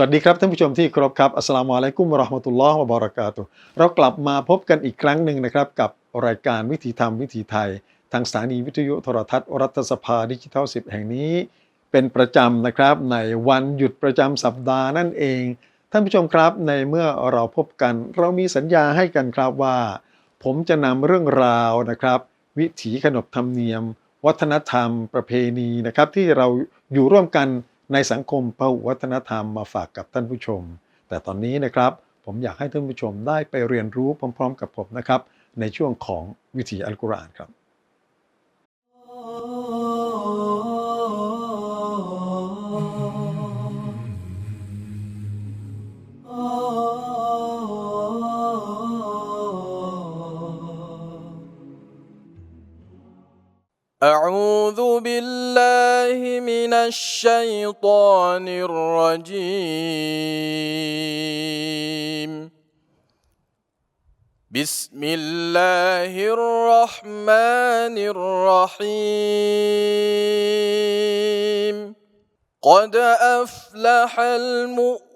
วัสดีครับท่านผู้ชมที่เคารพครับอัสลามุอะลัยกุมราะห์มะตุลลอฮ์วะบะเราะกาตุเรากลับมาพบกันอีกครั้งหนึ่งนะครับ กับรายการวิถีธรรมวิถีไทย ทางสถานีวิทยุโทรทัศน์รัฐสภาดิจิทัล 10 แห่งนี้ เป็นประจำนะครับในวันหยุดประจำสัปดาห์นั่นเอง ท่านผู้ชมครับในเมื่อเราพบกัน เรามีสัญญาให้กันครับว่า ผมจะนำเรื่องราวนะครับ วิถีขนบธรรมเนียม วัฒนธรรมประเพณีนะครับที่เราอยู่ร่วมกัน ในสังคมพหุวัฒนธรรมมาฝากกับท่านผู้ชม แต่ตอนนี้นะครับผมอยากให้ท่านผู้ชมได้ไปเรียนรู้พร้อม ๆ กับผมนะครับ ในช่วงของวิถีอัลกุรอานครับ أعوذ بالله من الشيطان الرجيم. بسم الله الرحمن الرحيم. قد أفلح المؤمنون.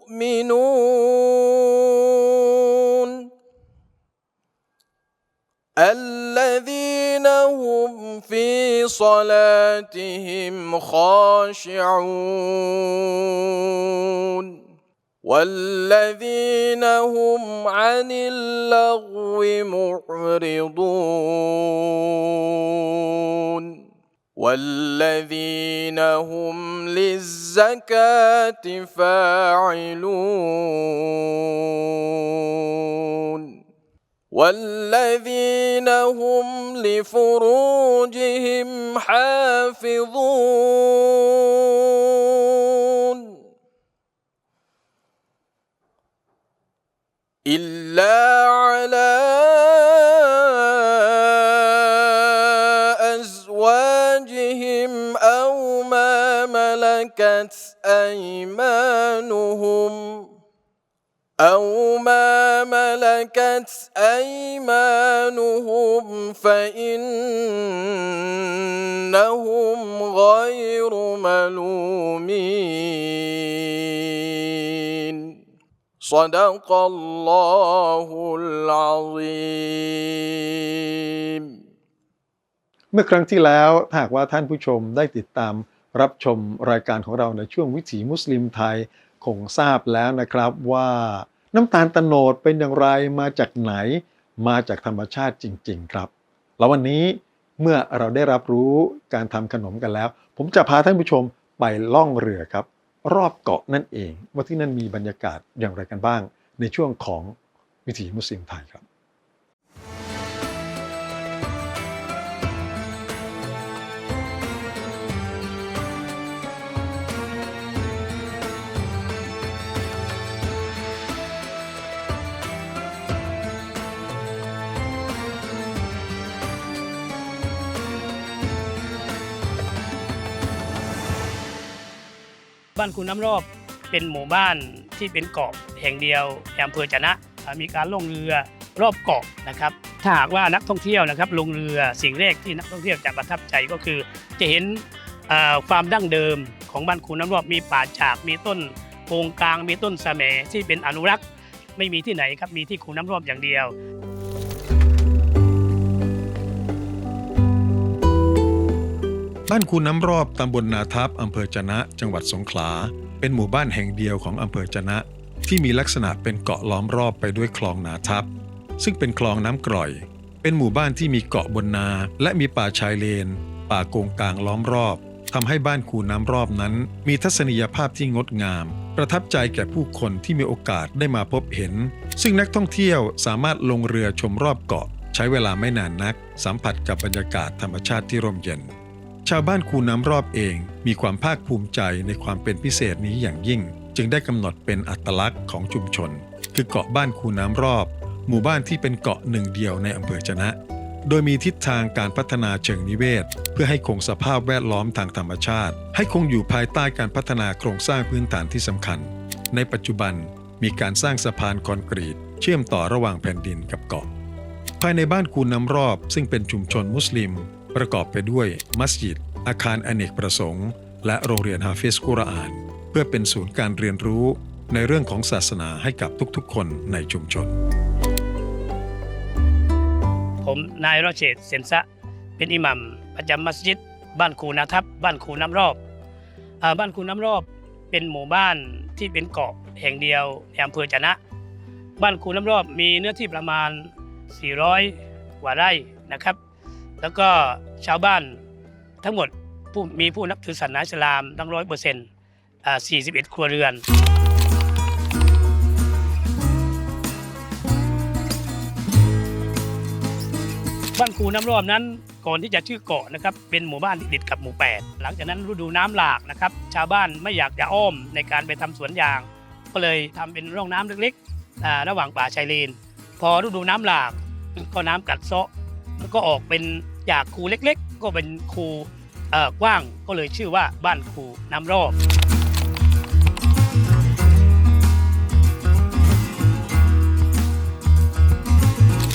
الذين هم في صلاتهم خاشعون والذين هم عن اللغو معرضون والذين هم للزكاة فاعلون. والذين هم لفروجهم حافظون إلا على أزواجهم أو ما ملكت أيمانهم أو ما ملكت أيمانهم فإنهم غير ملومين صدق الله العظيم เมื่อครั้งที่แล้วถ้าหากว่าท่านผู้ชมได้ติดตามรับชมรายการของเราในช่วงวิถีมุสลิมไทย คงทราบแล้วนะครับว่า น้ำตาลตะโนดเป็นอย่างไรมาจากไหน มาจากธรรมชาติจริง ๆ ครับ แล้ววันนี้เมื่อเราได้รับรู้การทำขนมกันแล้ว ผมจะพาท่านผู้ชมไปล่องเรือครับ รอบเกาะนั่นเอง ว่าที่นั่นมีบรรยากาศอย่างไรกันบ้าง ในช่วงของวิถีมุสลิมไทยครับ บ้านคุณน้ำรอบเป็นหมู่บ้านที่เป็นเกาะแห่งเดียวในอำเภอจะนะ มีการล่องเรือรอบเกาะนะครับ ถ้าหากว่านักท่องเที่ยวนะครับลงเรือสิ่งแรกที่นักท่องเที่ยวจะประทับใจก็คือ จะเห็นความดั้งเดิมของบ้านคุณน้ำรอบมีป่าจากมีต้นโกงกลางมีต้นสะแหมที่เป็นอนุรักษ์ ไม่มีที่ไหนครับมีที่คุณน้ำรอบอย่างเดียว บ้านคูน้ำรอบตำบลนาทับอำเภอจะนะ จังหวัดสงขลา เป็นหมู่บ้านแห่งเดียวของอำเภอจะนะ ที่มีลักษณะเป็นเกาะล้อมรอบไปด้วยคลองนาทับ ซึ่งเป็นคลองน้ำกร่อย เป็นหมู่บ้านที่มีเกาะบนนา และมีป่าชายเลน ป่าโกงกลางล้อมรอบทำให้บ้านคูน้ำรอบนั้น มีทัศนียภาพที่งดงาม ประทับใจแก่ผู้คนที่มีโอกาสได้มาพบเห็น ซึ่งนักท่องเที่ยวสามารถลงเรือชมรอบเกาะ ใช้เวลาไม่นานนัก สัมผัสกับบรรยากาศธรรมชาติที่ร่มเย็น ชาวบ้านคูน้ำรอบเองมีความภาคภูมิใจในความเป็นพิเศษนี้อย่างยิ่ง จึงได้กำหนดเป็นอัตลักษณ์ของชุมชน คือเกาะบ้านคูน้ำรอบ หมู่บ้านที่เป็นเกาะหนึ่งเดียวในอำเภอจะนะ โดยมีทิศทางการพัฒนาเชิงนิเวศ เพื่อให้คงสภาพแวดล้อมทางธรรมชาติ ให้คงอยู่ภายใต้การพัฒนาโครงสร้างพื้นฐานที่สำคัญ ในปัจจุบันมีการสร้างสะพานคอนกรีต เชื่อมต่อระหว่างแผ่นดินกับเกาะ ภายในบ้านคูน้ำรอบ ซึ่งเป็นชุมชนมุสลิม ประกอบไปด้วยมัสยิด อาคารอเนกประสงค์ และโรงเรียนฮาฟิสกุรอาน เพื่อเป็นศูนย์การเรียนรู้ในเรื่องของศาสนาให้กับทุกๆ คนในชุมชน ผมนายรอเชตเซนซะเป็นอิหมัมประจำมัสยิด บ้านคูนาทับ บ้านคูน้ำรอบอบ้านคูน้ำรอบเป็นหมู่บ้านที่เป็นเกาะแห่งเดียวในอำเภอจะนะ บ้านคูน้ำรอบมีเนื้อที่ประมาณ 400 กว่าไร่นะครับ แล้วก็ชาวบ้านทั้งหมดผู้มีผู้นับถือศาสนาอิสลามทั้งร้อยเปอร์เซ็นต์41ครัวเรือน บ้านคูน้ำรอบนั้นก่อนที่จะชื่อเกาะนะครับเป็นหมู่บ้านที่ติดกับหมู่ 8 หลังจากนั้นฤดูน้ำหลากนะครับชาวบ้านไม่อยากจะอ้อมในการไปทำสวนยาง ก็เลยทำเป็นร่องน้ำเล็กๆระหว่างป่าชายเลน พอฤดูน้ำหลากก็น้ำกัดเซาะแล้วก็ออกเป็น จากคูเล็กๆ ก็เป็นคูกว้างก็เลยชื่อว่าบ้านคูน้ำรอบ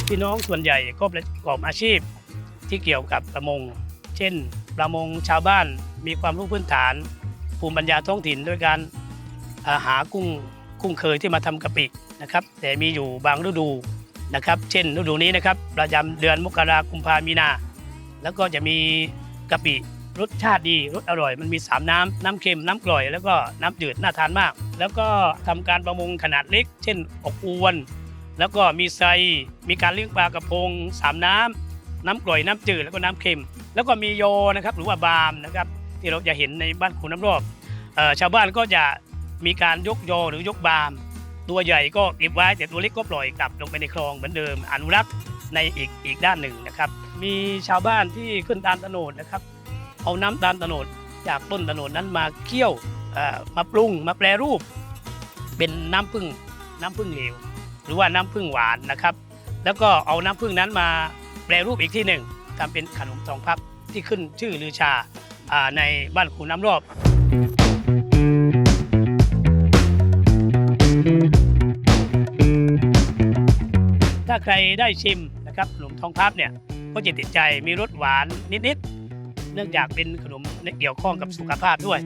พี่น้องส่วนใหญ่ก็ประกอบอาชีพที่เกี่ยวกับประมง เช่น ประมงชาวบ้านมีความรู้พื้นฐาน ภูมิปัญญาท้องถิ่นด้วยการาหากุ้งกุ้งเคยที่มาทำกะปินะครับ แต่มีอยู่บางฤดูนะครับ เช่น ฤดูนี้นะครับ ประจำเดือนมกราคมกุมภามีนา แล้วก็จะมีกะปิรสชาติดีรสอร่อย มันมี 3 น้ำ น้ำเค็ม น้ำกร่อย แล้วก็น้ำจืด น่าทานมาก แล้วก็ทำการประมงขนาดเล็ก เช่นอกอวน แล้วก็มีไซ มีการเลี้ยงปลากระพงสามน้ำ น้ำกร่อย น้ำจืด แล้วก็น้ำเค็ม แล้วก็มีโยนะครับ หรือว่าบามนะครับ ที่เราจะเห็นในบ้านคุณน้ำรอบออชาวบ้านก็จะมีการยกโยหรือยกบาม ตัวใหญ่ก็เก็บไว้ แต่ตัวเล็กก็ปล่อยกลับลงไปในคลองเหมือนเดิม อนุรักษ์ในอีกอีกด้านหนึ่งนะครับ มีชาวบ้านที่ขึ้นตาลตโนดนะครับ เอาน้ำตาลตโนดจากต้นตโนดนั้นมาเคี่ยวมาปรุงมาแปรรูป เป็นน้ำผึ้งน้ำผึ้งเหลวหรือว่าน้ำผึ้งหวานนะครับ แล้วก็เอาน้ำผึ้งนั้นมาแปรรูปอีกที่หนึ่งทำเป็นขนมทองพับที่ขึ้นชื่อลือชาอ่าในบ้านคูน้ำรอบถ้าใครได้ชิมนะครับขนมทองพับเนี่ย ก็จะติดใจมีรสหวานนิดๆ เนื่องจากเป็นขนมเกี่ยวข้องกับสุขภาพด้วย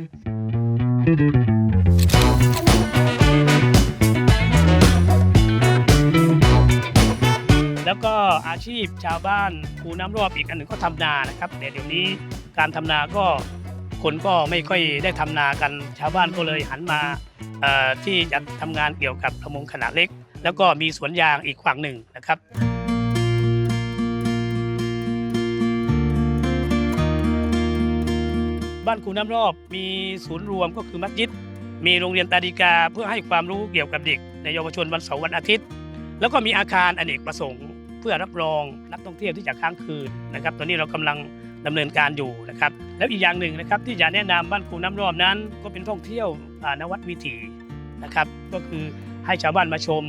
แล้วก็อาชีพชาวบ้านคูน้ำรอบอีกอันหนึ่งก็ทำนานะครับ แต่เดี๋ยวนี้การทำนาก็คนก็ไม่ค่อยได้ทำนากัน ชาวบ้านก็เลยหันมาที่จะทำงานเกี่ยวกับประมงขนาดเล็ก แล้วก็มีสวนยางอีกฝั่งหนึ่งนะครับานคูน้ำรอบ มีศูนย์รวมก็คือมัสยิด มีโรงเรียนตาดีกาเพื่อให้ความรู้เกี่ยวกับเด็ก ในเยาวชนวันเสาร์วันอาทิตย์ แล้วก็มีอาคารอเนกประสงค์ เพื่อรับรองนักท่องเที่ยวที่จะค้างคืนนะครับตอนนี้เรากำลังดำเนินการอยู่นะครับแล้วอีกอย่างหนึ่งนะครับที่จะแนะนำบ้านคูน้ำรอบนั้น ก็เป็นท่องเที่ยวนวัดวิถีนะครับก็คือให้ชาวบ้านมาชม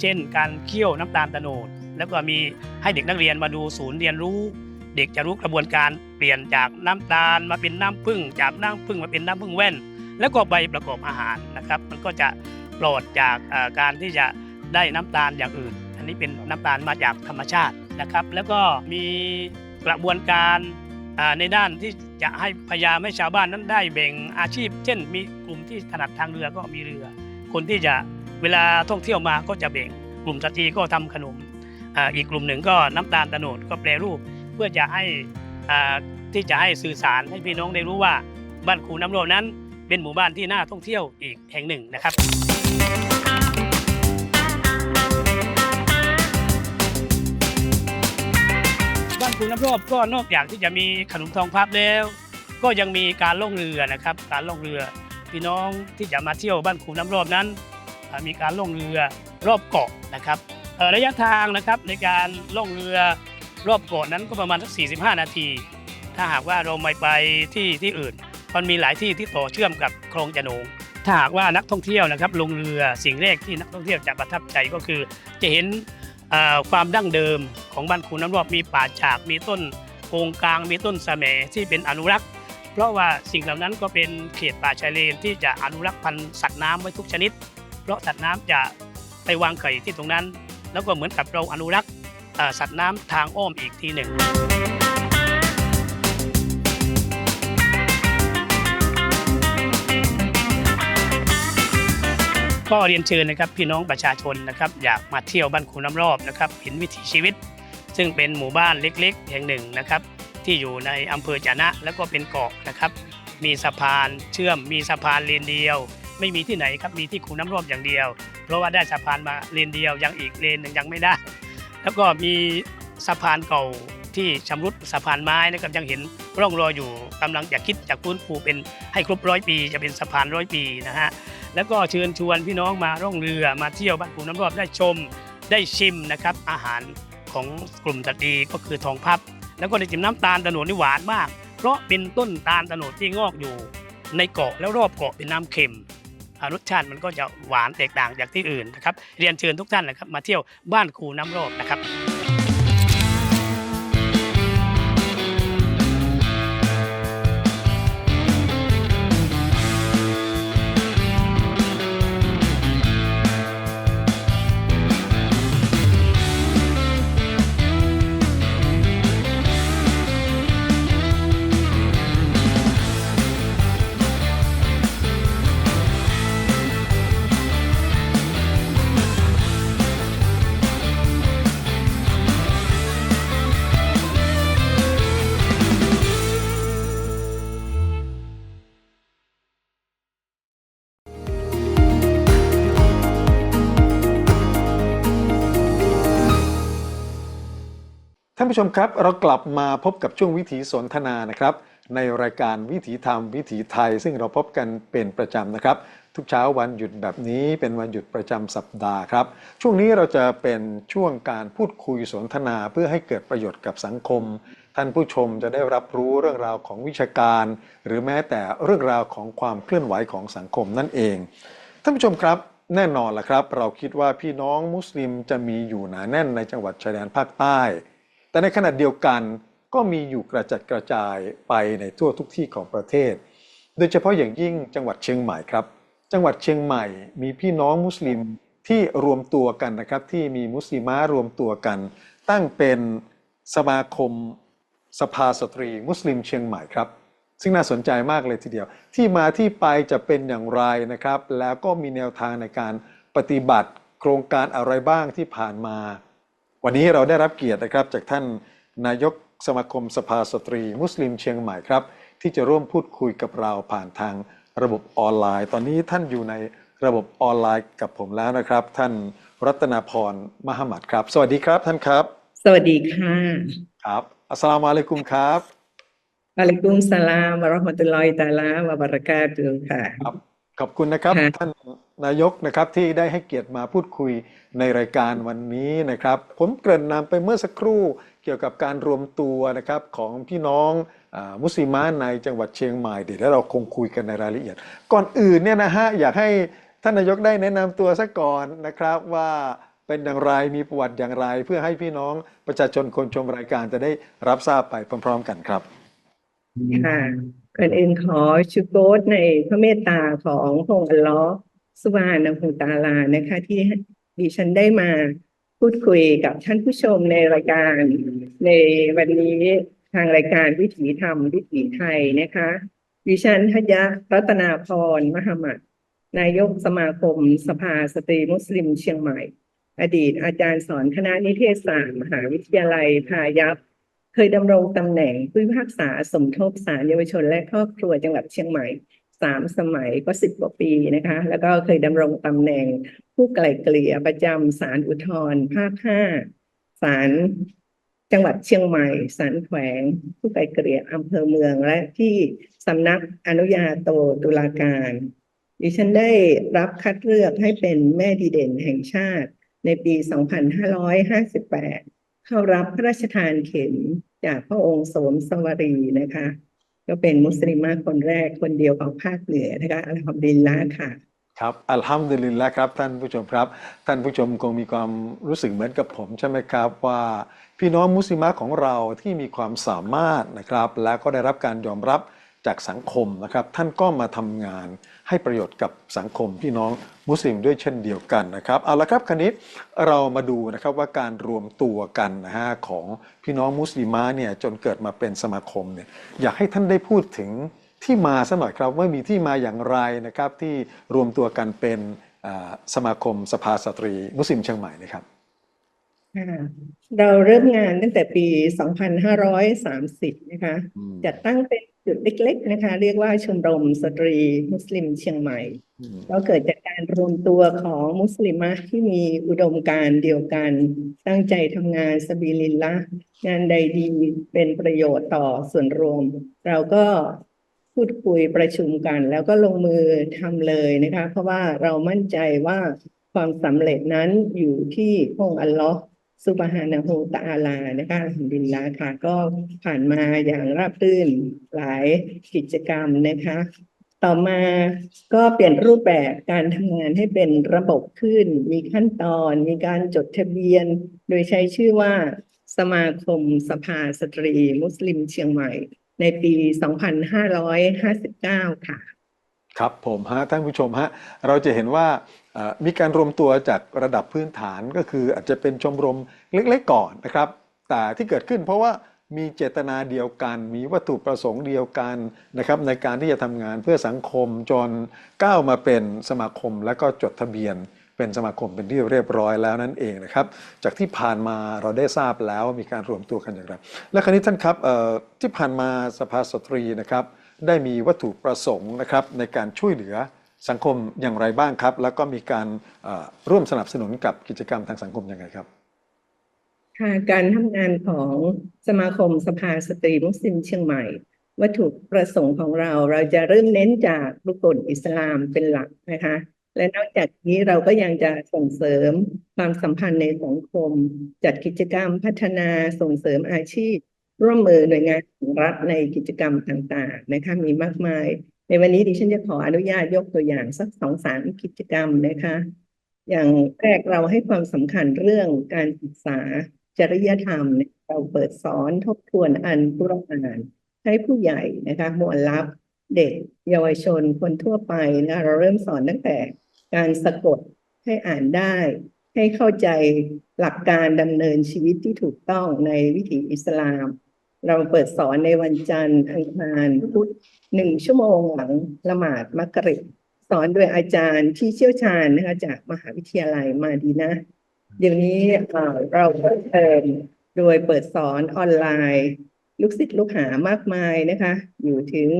เช่น การเคี่ยวน้ำตาลโตโนดแล้วก็มีให้เด็กนักเรียนมาดูศูนย์เรียนรู้ เด็กจะรู้กระบวนการเปลี่ยนจากน้ำตาลมาเป็นน้ำผึ้งจากน้ำผึ้งมาเป็นน้ำผึ้งแว่น แล้วก็ใบประกอบอาหารนะครับ มันก็จะปลอดจากการที่จะได้น้ำตาลอย่างอื่น อันนี้เป็นน้ำตาลมาจากธรรมชาตินะครับ แล้วก็มีกระบวนการในด้านที่จะให้พยายามให้ชาวบ้านนั้นได้แบ่งอาชีพ เช่น มีกลุ่มที่ถนัดทางเรือก็มีเรือ คนที่จะเวลาท่องเที่ยวมาก็จะแบ่ง กลุ่มสตรีก็ทำขนมออีกกลุ่มหนึ่งก็น้ำตาลตะโนดก็แปรรูป พื่อจะให้ที่จะให้สื่อสารให้พี่น้องได้รู้ว่าบ้านคูน้ำโรนั้น เป็นหมู่บ้านที่น่าท่องเที่ยวอีกแห่งหนึ่งนะครับบ้านคูน้ำรอบก็นอกจากที่จะมีขนมทองพับแล้ว ก็ยังมีการล่องเรือนะครับ การล่องเรือพี่น้องที่จะมาเที่ยวบ้านคูน้ำรอบนั้น มีการล่องเรือรอบเกาะนะครับระยะทางนะครับในการล่องเรือ รอบเกาะนั้นก็ประมาณสัก 45 นาที ถ้าหากว่าเราไม่ไปที่ที่อื่น มันมีหลายที่ที่ต่อเชื่อมกับคลองจะโหนงถ้าหากว่านักท่องเที่ยวนะครับลงเรือสิ่งแรกที่นักท่องเที่ยวจะประทับใจก็คือ จะเห็นความดั้งเดิมของบ้านคูน้ำรอบมีป่าจากมีต้นโกงกลางมีต้นสะแมที่เป็นอนุรักษ์ เพราะว่าสิ่งเหล่านั้นก็เป็นเขตป่าชายเลนที่จะอนุรักษ์พันธุ์สัตว์น้ำไว้ทุกชนิด เพราะสัตว์น้ำจะไปวางไข่ที่ตรงนั้น แล้วก็เหมือนกับเราอนุรักษ์ สัตว์น้ำทางอ้อมอีกทีหนึ่งก็เรียนเชิญนะครับพี่น้องประชาชนนะครับอยากมาเที่ยวบ้านคูน้ำรอบนะครับเห็นวิถีชีวิต ซึ่งเป็นหมู่บ้านเล็กๆ แห่งหนึ่งนะครับที่อยู่ในอำเภอจนะแล้วก็เป็นเกาะนะครับมีสะพานเชื่อมมีสะพานเลนเดียว ไม่มีที่ไหนครับมีที่คูน้ำรอบอย่างเดียว เพราะว่าได้สะพานมาเลนเดียวยังอีกเลนหนึ่งยังไม่ได้ แล้วก็มีสะพานเก่าที่ชำรุดสะพานไม้นะครับยังเห็นร่องรอยอยู่กำลังอยากคิดจากฟื้นฟูเป็นให้ครบร้อยปี จะเป็นสะพานร้อยปีนะฮะแล้วก็เชิญชวนพี่น้องมาร่องเรือมาเที่ยวบ้านคูน้ำรอบได้ชมได้ชิมนะครับอาหารของกลุ่มตะดีก็คือทองพับ แล้วก็ได้จิมน้ำตาลตะโนดนี่หวานมาก เพราะเป็นต้นตาลตะโนดที่งอกอยู่ในเกาะแล้วรอบเกาะเป็นน้ำเค็ม รสชาติมันก็จะหวานแตกต่างจากที่อื่นนะครับ เรียนเชิญทุกท่านนะครับมาเที่ยวบ้านคูน้ำรอบนะครับ ผู้ชมครับ เรากลับมาพบกับช่วงวิถีสนทนานะครับ ในรายการวิถีธรรมวิถีไทย ซึ่งเราพบกันเป็นประจำนะครับ ทุกเช้าวันหยุดแบบนี้เป็นวันหยุดประจำสัปดาห์ครับ ช่วงนี้เราจะเป็นช่วงการพูดคุยสนทนาเพื่อให้เกิดประโยชน์กับสังคม ท่านผู้ชมจะได้รับรู้เรื่องราวของวิชาการ หรือแม้แต่เรื่องราวของความเคลื่อนไหวของสังคมนั่นเองท่านผู้ชมครับแน่นอนละครับ เราคิดว่าพี่น้องมุสลิมจะมีอยู่หนาแน่นในจังหวัดชายแดนภาคใต้ แต่ในขณะเดียวกันก็มีอยู่กระจัดกระจายไปในทั่วทุกที่ของประเทศ โดยเฉพาะอย่างยิ่งจังหวัดเชียงใหม่ครับ จังหวัดเชียงใหม่มีพี่น้องมุสลิมที่รวมตัวกันนะครับที่มีมุสลิมารวมตัวกัน ตั้งเป็นสมาคมสภาสตรี มุสลิมเชียงใหม่ครับ ซึ่งน่าสนใจมากเลยทีเดียว ที่มาที่ไปจะเป็นอย่างไรนะครับ แล้วก็มีแนวทางในการปฏิบัติโครงการอะไรบ้างที่ผ่านมา วันนี้เราได้รับเกียรตินะครับจากท่านนายกสมาคมสภาสตรี มุสลิมเชียงใหม่ครับ ที่จะร่วมพูดคุยกับเราผ่านทางระบบออนไลน์ ตอนนี้ท่านอยู่ในระบบออนไลน์กับผมแล้วนะครับ ท่านรัตนาพรมหมัดครับ สวัสดีครับท่านครับ สวัสดีค่ะครับอัสสลามุอะลัยกุมครับอะลัยกุมสลามวะเราะห์มะตุลลอฮิตะอาลาวะบะเราะกาตุฮ์ค่ะครับขอบคุณนะครับค่ะท่าน นายกนะครับที่ได้ให้เกียรติมาพูดคุยในรายการวันนี้นะครับ ผมเกริ่นนำไปเมื่อสักครู่เกี่ยวกับการรวมตัวนะครับของพี่น้องอมุสลิมาในจังหวัดเชียงใหม่เดี๋ยวเราคงคุยกันในรายละเอียด ก่อนอื่นเนี่ยนะฮะอยากให้ท่านนายกได้แนะนำตัวซะก่อนนะครับว่าเป็นอย่างไรมีประวัติอย่างไร เพื่อให้พี่น้องประชาชนคนชมรายการจะได้รับทราบไปพร้อม ๆ กันครับค่ะก่อนอื่นขอชุโกรในพระเมตตาของพระองค์อัลลอฮ์ สุบฮานะฮูตาลานะคะ ที่ดิฉันได้มาพูดคุยกับท่านผู้ชมในรายการ ในวันนี้ทางรายการวิถีธรรมวิถีไทยนะคะดิฉันทยะรัตนาพรมหมัดนายกสมาคม สภาสตรีมุสลิมเชียงใหม่ อดีตอาจารย์สอนคณะนิเทศศาสตร์มหาวิทยาลัยพายัพเคยดำรงตำแหน่งผู้พิพากษาสมทบศาลเยาวชนและครอบครัวจังหวัดเชียงใหม่ สามสมัยก็สิบกว่าปีนะคะ แล้วก็เคยดำรงตำแหน่งผู้ไกล่เกลี่ยประจำศาลอุทธรภาคห้าศาลจังหวัดเชียงใหม่ศาลแขวง ผู้ไกล่เกลี่ยอำเภอเมืองและที่สำนักอนุญาโตตุลาการดิฉันได้รับคัดเลือกให้เป็นแม่ดีเด่นแห่งชาติ ในปี 2558 เข้ารับพระราชทานเข็มจากพระองค์สมสวรีนะคะ ก็เป็นมุสลิมคนแรกคนเดียวของภาคเหนือนะคะอัลฮัมดุลิลละค่ะครับอัลฮัมดุลิลละครับท่านผู้ชมครับ ท่านผู้ชมคงมีความรู้สึกเหมือนกับผมใช่ไหมครับว่าพี่น้องมุสลิมะของเราที่มีความสามารถนะครับ และก็ได้รับการยอมรับจากสังคมนะครับ ท่านก็มาทำงาน ให้ประโยชน์กับสังคมพี่น้องมุสลิมด้วยเช่นเดียวกันนะครับเอาละครับคันนี้เรามาดูนะครับว่าการรวมตัวกันนะฮะของพี่น้องมุสลิมะเนี่ยจนเกิดมาเป็นสมาคมเนี่ยอยากให้ท่านได้พูดถึงที่มาสักหน่อยครับว่ามีที่มาอย่างไรนะครับที่รวมตัวกันเป็นอ่าสมาคมสภาสตรี มุสลิมเชียงใหม่นะครับค่ะเราเริ่มงานตั้งแต่ปี 2530 นะคะอืมจัดตั้งเป็น จุดเล็ก ๆ นะคะ เรียกว่าชมรมสตรีมุสลิมเชียงใหม่อืมก็เกิดจากการรวมตัวของมุสลิมะที่มีอุดมการณ์เดียวกัน ตั้งใจทำงานสบีลิลละห์งานใดดีเป็นประโยชน์ต่อส่วนรวม เราก็พูดคุยประชุมกัน แล้วก็ลงมือทำเลยนะคะ เพราะว่าเรามั่นใจว่าความสำเร็จนั้นอยู่ที่พระองค์อัลลอฮ์ ซุบฮานะฮูตะอาลานะคะอัลฮัมดุลิลละห์ค่ะ ก็ผ่านมาอย่างราบรื่นหลายกิจกรรมนะคะ ต่อมาก็เปลี่ยนรูปแบบการทำงานให้เป็นระบบขึ้น มีขั้นตอนมีการจดทะเบียน โดยใช้ชื่อว่า สมาคมสภาสตรี มุสลิมเชียงใหม่ ในปี 2559 ค่ะ ครับผมฮะท่านผู้ชมฮะเราจะเห็นว่ามีการรวมตัวจากระดับพื้นฐานก็คืออาจจะเป็นชมรมเล็กๆก่อนนะครับ แต่ที่เกิดขึ้นเพราะว่ามีเจตนาเดียวกัน มีวัตถุประสงค์เดียวกันนะครับในการที่จะทำงานเพื่อสังคมจนก้าวมาเป็นสมาคมแล้วก็จดทะเบียนเป็นสมาคมเป็นที่เรียบร้อยแล้วนั่นเองนะครับ จากที่ผ่านมาเราได้ทราบแล้วมีการรวมตัวกันอย่างไรและคราวนี้ท่านครับที่ผ่านมาสภาสตรีนะครับ ได้มีวัตถุประสงค์นะครับในการช่วยเหลือสังคมอย่างไรบ้างครับ แล้วก็มีการร่วมสนับสนุนกับกิจกรรมทางสังคมยังไงครับค่ะการทำงานของสมาคมสภาสตรีมุสลิมเชียงใหม่ วัตถุประสงค์ของเราเราจะเริ่มเน้นจากรุกลอิสลามเป็นหลักนะคะและนอกจากนี้เราก็ยังจะส่งเสริมความสัมพันธ์ในสังคม จัดกิจกรรมพัฒนาส่งเสริมอาชีพ ร่วมมือหน่วยงานของรัฐในกิจกรรมต่างๆนะคะมีมากมาย ในวันนี้ดิฉันจะขออนุญาตยกตัวอย่างสักสองสามกิจกรรมนะคะ อย่างแรกเราให้ความสำคัญเรื่องการศึกษาจริยธรรม เราเปิดสอนทบทวนอันกุรอานให้ผู้ใหญ่นะคะมวลลับเด็กเยาวชนคนทั่วไปนะเราเริ่มสอนตั้งแต่การสะกดให้อ่านได้ ให้เข้าใจหลักการดำเนินชีวิตที่ถูกต้องในวิถีอิสลาม เราเปิดสอนในวันจันทร์อังคารพุธหนึ่งชั่วโมงหลังละหมาดมักริบสอนโดยอาจารย์ที่เชี่ยวชาญนะคะจากมหาวิทยาลัยมาดีนะ เดี๋ยวนี้เราเพิ่มเติมโดยเปิดสอนออนไลน์ ลูกศิษย์ลูกหามากมายนะคะ อยู่ถึง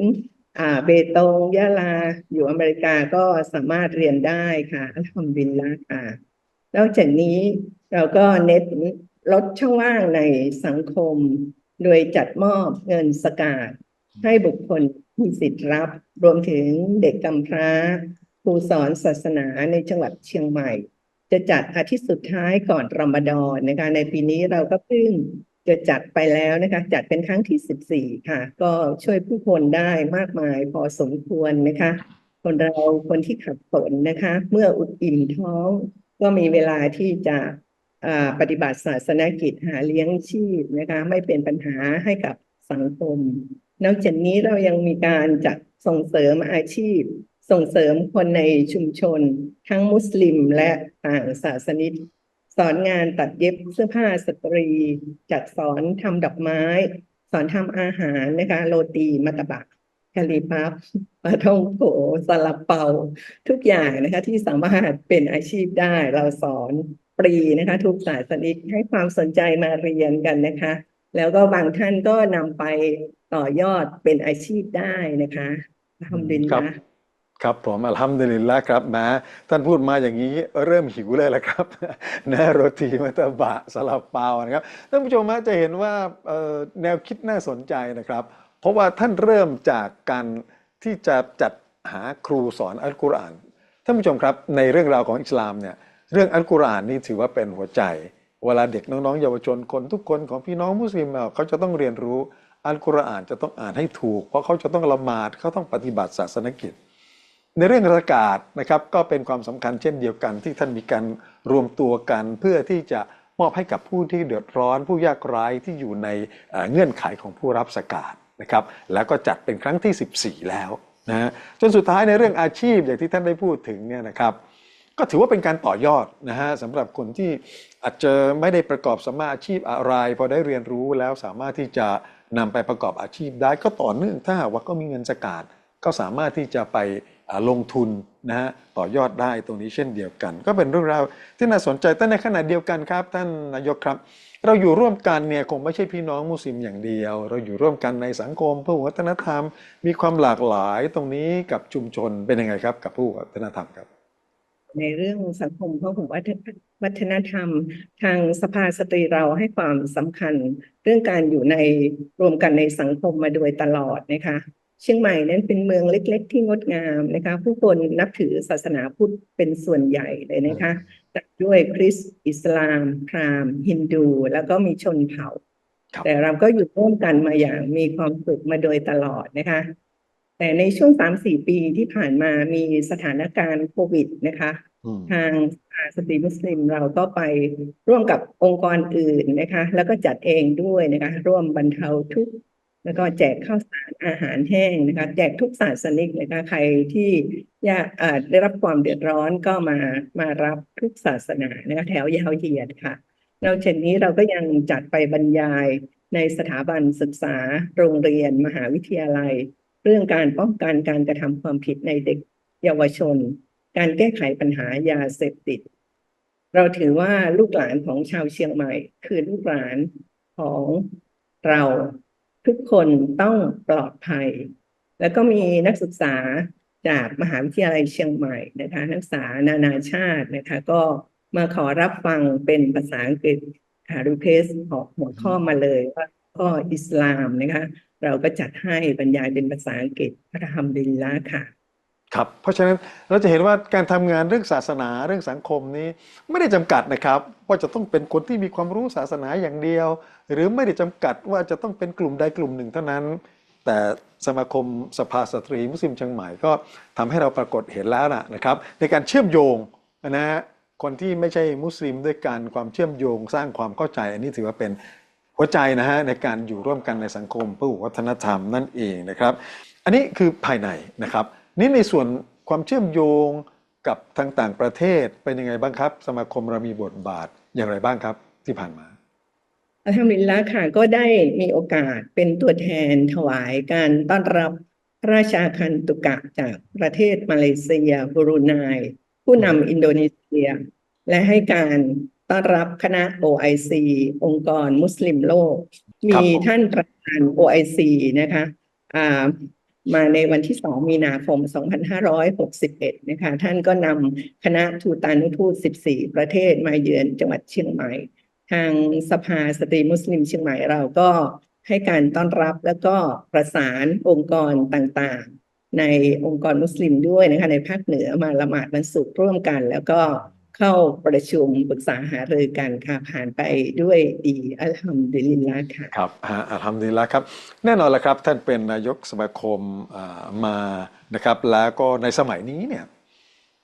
เบตงยะลา อยู่อเมริกาก็สามารถเรียนได้ค่ะอัลฮัมดุลิลละค่ะนอกจากนี้เราก็เน้นลดช่องว่างในสังคม โดยจัดมอบเงินสกาดให้บุคคลมีสิทธิ์รับ รวมถึงเด็กกำพร้าครูสอนศาสนาในจังหวัดเชียงใหม่ จะจัดอาทิตย์สุดท้ายก่อนรอมฎอนนะคะในปีนี้เราก็เพิ่งจะจัดไปแล้วนะคะจัดเป็นครั้งที่ 14 ค่ะ ก็ช่วยผู้คนได้มากมายพอสมควรนะคะ คนเราคนที่ขัดสนนะคะ เมื่ออุดอิ่มท้อง ก็มีเวลาที่จะ ปฏิบัติศาสนกิจหาเลี้ยงชีพนะคะไม่เป็นปัญหาให้กับสังคม นอกจากนี้เรายังมีการจัดส่งเสริมอาชีพ ส่งเสริมคนในชุมชน ทั้งมุสลิมและต่างศาสนิกสอนงานตัดเย็บเสื้อผ้าสตรี จัดสอนทำดอกไม้ สอนทำอาหารนะคะโรตีมัตตบะคาลีพับปลาท่องโกซาลาเปา ทุกอย่างนะคะที่สามารถเป็นอาชีพได้เราสอน ฟรีนะคะ ทุกศาสนิกให้ความสนใจมาเรียนกันนะคะ แล้วก็บางท่านก็นำไปต่อยอดเป็นอาชีพได้นะคะทำดินครับนะครับผมอัลฮัมดุลิลละครับแม้ท่านพูดมาอย่างนี้เริ่มหิวเลยละครับนะโรตีมัตตบะซาลาเปานะครับท่านผู้ชมฮะจะเห็นว่าเอ่อแนวคิดน่าสนใจนะครับ เพราะว่าท่านเริ่มจากการที่จะจัดหาครูสอนอัลกุรอานท่านผู้ชมครับในเรื่องราวของอิสลามเนี่ย เรื่องอัลกุรอานนี่ถือว่าเป็นหัวใจ เวลาเด็กน้องๆเยาวชนคนทุกคนของพี่น้องมุสลิมเราเขาจะต้องเรียนรู้อัลกุรอานจะต้องอ่านให้ถูก เพราะเขาจะต้องละหมาดเขาต้องปฏิบัติศาสนกิจ ในเรื่องประกาศนะครับก็เป็นความสำคัญเช่นเดียวกันที่ท่านมีการรวมตัวกันเพื่อที่จะมอบให้กับผู้ที่เดือดร้อน ผู้ยากไร้ที่อยู่ในเงื่อนไขของผู้รับสกาดนะครับแล้วก็จัดเป็นครั้งที่ 14 แล้วนะฮะจนสุดท้ายในเรื่องอาชีพอย่างที่ท่านได้พูดถึงเนี่ยนะครับ ก็ถือว่าเป็นการต่อยอดนะฮะสำหรับคนที่อาจจะไม่ได้ประกอบสมมาอาชีพอะไร พอได้เรียนรู้แล้วสามารถที่จะนำไปประกอบอาชีพได้ก็ต่อเนื่องถ้าหากว่าก็มีเงินสกาดก็สามารถที่จะไปลงทุนนะฮะต่อยอดได้ตรงนี้เช่นเดียวกัน ก็เป็นเรื่องราวที่น่าสนใจแต่ในขณะเดียวกันครับ ท่านนายกครับ เราอยู่ร่วมกันเนี่ยคงไม่ใช่พี่น้องมุสลิมอย่างเดียว เราอยู่ร่วมกันในสังคมผู้วัฒนธรรม มีความหลากหลายตรงนี้กับชุมชนเป็นยังไงครับ กับผู้วัฒนธรรมครับ ในเรื่องสังคมพหุวัฒนธรรม ทางสภาสตรีเราให้ความสำคัญ เรื่องการอยู่ในรวมกันในสังคมมาโดยตลอดนะคะเชียงใหม่นั้นเป็นเมืองเล็ก ๆ ที่งดงามนะคะผู้คนนับถือศาสนาพุทธเป็นส่วนใหญ่เลยนะคะแต่ด้วยคริสต์อิสลาม พราหมณ์ ฮินดู แล้วก็มีชนเผ่าครับแต่เราก็อยู่ร่วมกันมาอย่างมีความสุขมาโดยตลอดนะคะ แต่ในช่วงสามสี่ปีที่ผ่านมามีสถานการณ์โควิดนะคะอืมทางสภาสตรีมุสลิมเราก็ไปร่วมกับองค์กรอื่นนะคะ แล้วก็จัดเองด้วยนะคะ ร่วมบรรเทาทุกข์แล้วก็แจกข้าวสารอาหารแห้งนะคะ แจกทุกศาสนิกนะคะใครที่ยากอ่าได้รับความเดือดร้อนก็มามารับทุกศาสนานะคะแถวยาวเหยียดค่ะนอกจากนี้เราก็ยังจัดไปบรรยายในสถาบันศึกษาโรงเรียนมหาวิทยาลัย เรื่องการป้องกันการกระทำความผิดในเด็กเยาวชน การแก้ไขปัญหายาเสพติด เราถือว่าลูกหลานของชาวเชียงใหม่ คือลูกหลานของเราทุกคนต้องปลอดภัย แล้วก็มีนักศึกษาจากมหาวิทยาลัยเชียงใหม่นะคะนักศึกษานานาชาตินะคะ ก็มาขอรับฟังเป็นภาษาอังกฤษค่ะรีเควสหัวหัวข้อมาเลยว่าข้ออิสลามนะคะ เราก็จัดให้บรรยายเป็นภาษาอังกฤษพระธรรมดิลละค่ะ ครับ เพราะฉะนั้นเราจะเห็นว่าการทำงานเรื่องศาสนาเรื่องสังคมนี้ไม่ได้จำกัดนะครับ ว่าจะต้องเป็นคนที่มีความรู้ศาสนาอย่างเดียว หรือไม่ได้จำกัดว่าจะต้องเป็นกลุ่มใดกลุ่มหนึ่งเท่านั้น แต่สมาคมสภาสตรีมุสลิมเชียงใหม่ก็ทำให้เราปรากฏเห็นแล้วนะนะครับ ในการเชื่อมโยงนะฮะคนที่ไม่ใช่มุสลิมด้วยการความเชื่อมโยงสร้างความเข้าใจ อันนี้ถือว่าเป็น หัวใจนะฮะในการอยู่ร่วมกันในสังคมเพื่อวัฒนธรรมนั่นเองนะครับ อันนี้คือภายในนะครับ นี่ในส่วนความเชื่อมโยงกับทางต่างประเทศเป็นยังไงบ้างครับ สมาคมเรามีบทบาทอย่างไรบ้างครับที่ผ่านมาอัลฮัมดุลิลละค่ะก็ได้มีโอกาสเป็นตัวแทนถวายการต้อนรับพระราชาคันตุกะจากประเทศมาเลเซียบรูไนผู้นำอินโดนีเซีย และให้การ ต้อนรับคณะ OIC องค์กรมุสลิมโลกครัมีบผมท่านประธาน OIC นะคะอ่ามาในวันที่ 2 มีนาคม 2561 นะคะ ท่านก็นำคณะทูตานุทูต 14 ประเทศมาเยือนจังหวัดเชียงใหม่ ทางสภาสตรีมุสลิมเชียงใหม่เราก็ให้การต้อนรับแล้วก็ประสานองค์กรต่างๆ ในองค์กรมุสลิมด้วยนะคะในภาคเหนือมาละหมาดวันศุกร์ร่วมกัน แล้วก็ เข้าประชุมปรึกษาหารือกันค่ะผ่านไปด้วยดีอัลฮัมดุลิลละห์ค่ะครับฮะอัลฮัมดุลิลละครับ แน่นอนแหละครับ ท่านเป็นนายกสมาคมอ่ามานะครับ แล้วก็ในสมัยนี้เนี่ย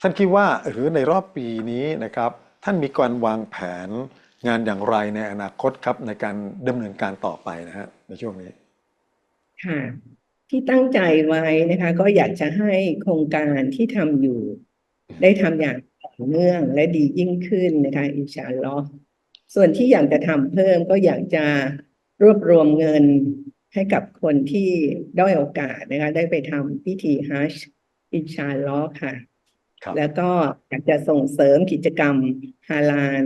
ท่านคิดว่าหรือในรอบปีนี้นะครับ ท่านมีการวางแผนงานอย่างไรในอนาคตครับในการดำเนินการต่อไปนะฮะในช่วงนี้ค่ะที่ตั้งใจไว้นะคะ ก็อยากจะให้โครงการที่ทำอยู่ ได้ทำอย่างต่อ เนื่องและดียิ่งขึ้นนะคะอินชาอัลลอฮ์ส่วนที่อยากจะทำเพิ่มก็อยากจะรวบรวมเงินให้กับคนที่ด้อยโอกาสนะคะได้ไปทำพิธีฮัจญ์อินชาอัลลอฮ์ค่ะครับแล้วก็อยากจะส่งเสริมกิจกรรมฮาลาล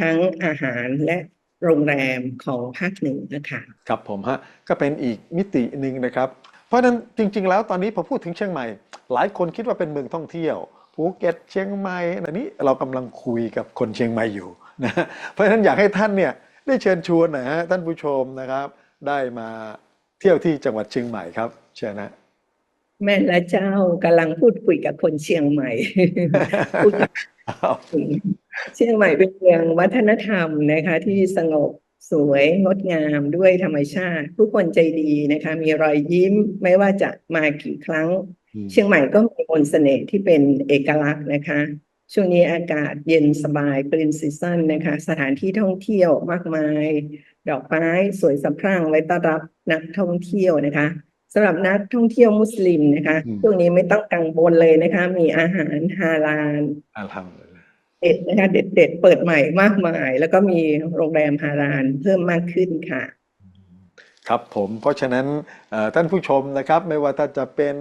ทั้งอาหารและโรงแรมของภาคเหนือนะคะครับผมฮะก็เป็นอีกมิติหนึ่งนะครับ เพราะฉะนั้นจริง ๆ แล้วตอนนี้พอพูดถึงเชียงใหม่ หลายคนคิดว่าเป็นเมืองท่องเที่ยว ภูเก็ตเชียงใหม่อันนี้เรากำลังคุยกับคนเชียงใหม่อยู่นะเพราะฉะนั้นอยากให้ท่านเนี่ยได้เชิญชวนนะฮะท่านผู้ชมนะครับ ได้มาเที่ยวที่จังหวัดเชียงใหม่ครับเชิญนะแม่และเจ้ากำลังพูดคุยกับคนเชียงใหม่พูดเชียงใหม่เป็นเมืองวัฒนธรรมนะคะ ที่สงบสวยงดงามด้วยธรรมชาติ ผู้คนใจดีนะคะ มีรอยยิ้มไม่ว่าจะมากี่ครั้ง เชียงใหม่ก็มีมนต์เสน่ห์ที่เป็นเอกลักษณ์นะคะ ช่วงนี้อากาศเย็นสบายกรีนซีซันนะคะ สถานที่ท่องเที่ยวมากมาย ดอกไม้สวยสะพรั่งไว้ต้อนรับนักท่องเที่ยวนะคะสำหรับนักท่องเที่ยวมุสลิมนะคะ อืม ช่วงนี้ไม่ต้องกังวลเลยนะคะ มีอาหารฮาลาล อัลฮัมดุลิลละเด็ดนะคะเด็ดๆเปิดใหม่มากมาย แล้วก็มีโรงแรมฮาลาลเพิ่มมากขึ้นค่ะ ครับผมเพราะฉะนั้นท่านผู้ชมนะครับไม่ว่าท่านจะเป็น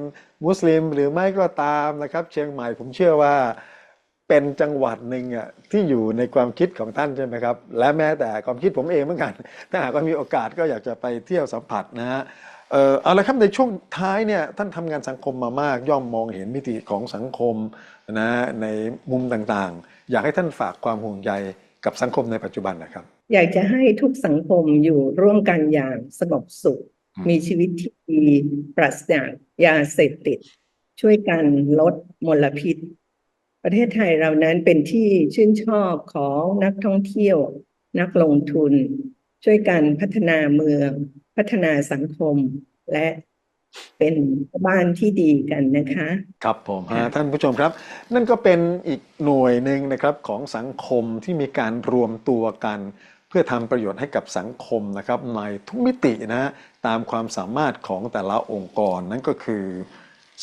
มุสลิมหรือไม่ก็ตามนะครับ เชียงใหม่ผมเชื่อว่าเป็นจังหวัดหนึ่งอะที่อยู่ในความคิดของท่านใช่ไหมครับ และแม้แต่ความคิดผมเองเหมือนกัน ถ้าหากว่ามีโอกาสก็อยากจะไปเที่ยวสัมผัสนะฮะเอ่อเอาละครับในช่วงท้ายเนี่ยท่านทำงานสังคมมามาก ย่อมมองเห็นมิติของสังคมนะในมุมต่างๆ อยากให้ท่านฝากความห่วงใย กับสังคมในปัจจุบันนะครับ อยากจะให้ทุกสังคมอยู่ร่วมกันอย่างสงบสุขอืมมีชีวิตที่ดีปราศจากยาเสพติด ช่วยกันลดมลพิษ ประเทศไทยเรานั้นเป็นที่ชื่นชอบของนักท่องเที่ยว นักลงทุน ช่วยกันพัฒนาเมือง พัฒนาสังคมและ เป็นบ้านที่ดีกันนะคะ ครับผมค่ะฮะท่านผู้ชมครับ นั่นก็เป็นอีกหน่วยหนึ่งนะครับของสังคมที่มีการรวมตัวกัน เพื่อทำประโยชน์ให้กับสังคมนะครับในทุกมิตินะฮะตามความสามารถของแต่ละองค์กรนั่นก็คือ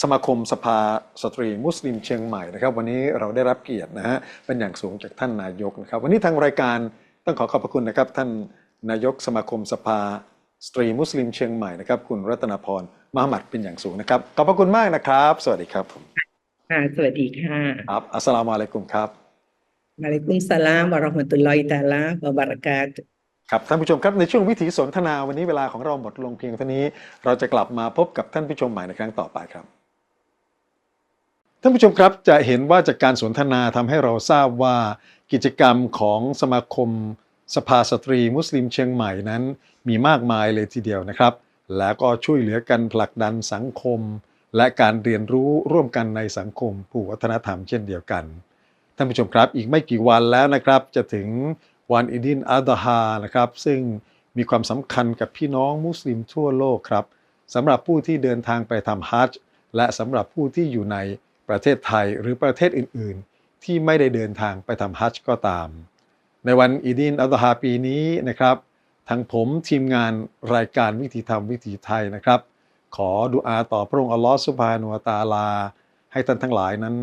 สมาคมสภาสตรีมุสลิมเชียงใหม่นะครับ วันนี้เราได้รับเกียรตินะฮะเป็นอย่างสูงจากท่านนายกนะครับ วันนี้ทางรายการต้องขอขอบพระคุณนะครับ ท่านนายกสมาคมสภา สตรีมุสลิมเชียงใหม่นะครับคุณรัตนพรมหมัดเป็นอย่างสูงนะครับ ขอบพระคุณมากนะครับ สวัสดีครับผมค่ะสวัสดีค่ะครับอัสสลามุอะลัยกุมครับวะอะลัยกุมสลามวะเราะห์มะตุลลอฮิตะอาลาวะบะเราะกาตุฮ์ครับท่านผู้ชมครับในช่วงวิถีสนทนาวันนี้เวลาของเราหมดลงเพียงเท่านี้ เราจะกลับมาพบกับท่านผู้ชมใหม่ในครั้งต่อไปครับท่านผู้ชมครับจะเห็นว่าจากการสนทนาทำให้เราทราบว่ากิจกรรมของสมาคม สภาสตรีมุสลิมเชียงใหม่นั้น มีมากมายเลยทีเดียวนะครับ แล้วก็ช่วยเหลือกันผลักดันสังคม และการเรียนรู้ร่วมกันในสังคมผู้วัฒนธรรมเช่นเดียวกันท่านผู้ชมครับอีกไม่กี่วันแล้วนะครับ จะถึงวันอิดินอัลดฮานะครับ ซึ่งมีความสำคัญกับพี่น้องมุสลิมทั่วโลกครับสำหรับผู้ที่เดินทางไปทำฮัจญ์และสำหรับผู้ที่อยู่ในประเทศไทยหรือประเทศอื่น ๆ ที่ไม่ได้เดินทางไปทำฮัจญ์ก็ตาม ในวันอีดินอัลฮาปีนี้นะครับทางผมทีมงานรายการวิถีธรรมวิถีไทยนะครับ ขอดุอาต่อพระองค์อัลลอฮฺสุบฮานุวตาลา ให้ท่านทั้งหลายนั้น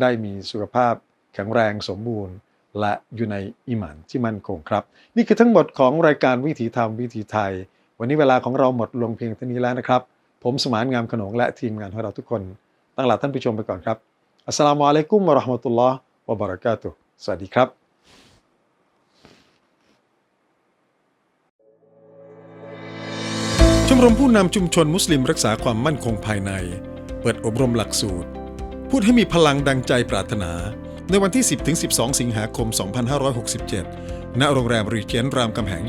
ได้มีสุขภาพแข็งแรงสมบูรณ์ และอยู่ในอิหมานที่มั่นคงครับ นี่คือทั้งหมดของรายการวิถีธรรมวิถีไทย วันนี้เวลาของเราหมดลงเพียงเท่านี้แล้วนะครับ ผมสมานงามขนงและทีมงานของเราทุกคนตั้งหลาท่านผู้ชมไปก่อนครับอัสสลามุอะลัยกุมวะราะห์มะตุลลอฮ์วะบะเราะกาตุสวัสดีครับ มรมผู้นำชุมชนมุสลิมรักษาความมั่นคงภายใน เปิดอบรมหลักสูตร พูดให้มีพลังดังใจปรารถนา ในวันที่ 10-12 สิงหาคม 2567 ณ โรงแรมรีเจนต์รามคำแหง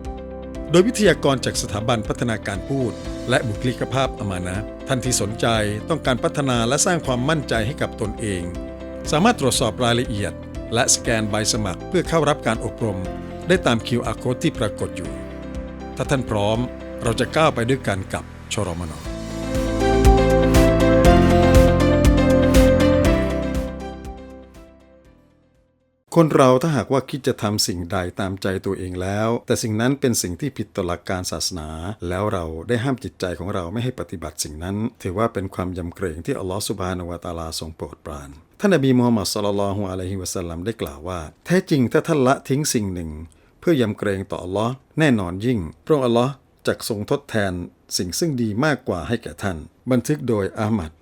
22 โดยวิทยากรจากสถาบันพัฒนาการพูด และบุคลิกภาพอมานะ ท่านที่สนใจต้องการพัฒนาและสร้างความมั่นใจให้กับตนเอง สามารถตรวจสอบรายละเอียด และสแกนใบสมัครเพื่อเข้ารับการอบรม ได้ตาม QR code ที่ปรากฏอยู่ ถ้าท่านพร้อม เราจะก้าวไปด้วยกันกับชรมนคนเราถ้าหากว่าคิดจะทำสิ่งใดตามใจตัวเองแล้ว แต่สิ่งนั้นเป็นสิ่งที่ผิดต่อหลักการศาสนา แล้วเราได้ห้ามจิตใจของเราไม่ให้ปฏิบัติสิ่งนั้น ถือว่าเป็นความยำเกรงที่อัลลอฮฺสุบฮานวะตาลาทรงโปรดปรานท่านนบีมูฮัมมัดศ็อลลัลลอฮุอะลัยฮิวะสัลลัมได้กล่าวว่า แท้จริงถ้าท่านละทิ้งสิ่งหนึ่ง เพื่อยำเกรงต่ออัลลอฮ์แน่นอนยิ่งพระองค์อัลลอฮ์ จักทรงทดแทนสิ่งซึ่งดีมากกว่าให้แก่ท่าน บันทึกโดยอาหมัด